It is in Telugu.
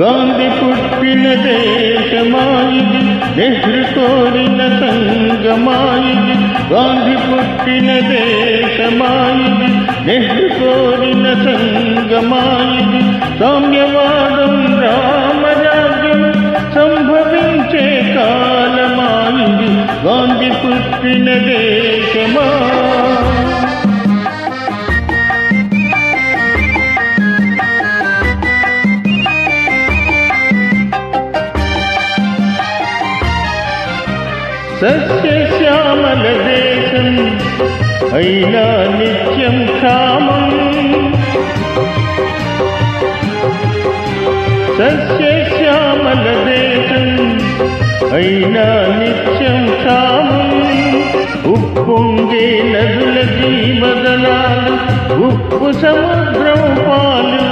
గాంధీ పుట్టిన దేశమాయిది నెహ్రు కోరిన సంగమాయిది. గాంధీ పుట్టిన దేశమాయిది నెహ్రు కోరిన సంగమాయిది. సామ్యవాదం రామరాజ్యం సంభవించే కాలమాయిది. గాంధీ పుట్టిన దేశమా సస్యశ్యామల దేశం అయినా నిత్యం క్షామం సస్యశ్యామల దేశం అయినా నిత్యం కామం. ఉప్పొంగే నదుల జీవదలాలు ఉప్పు సముద్రం పాలు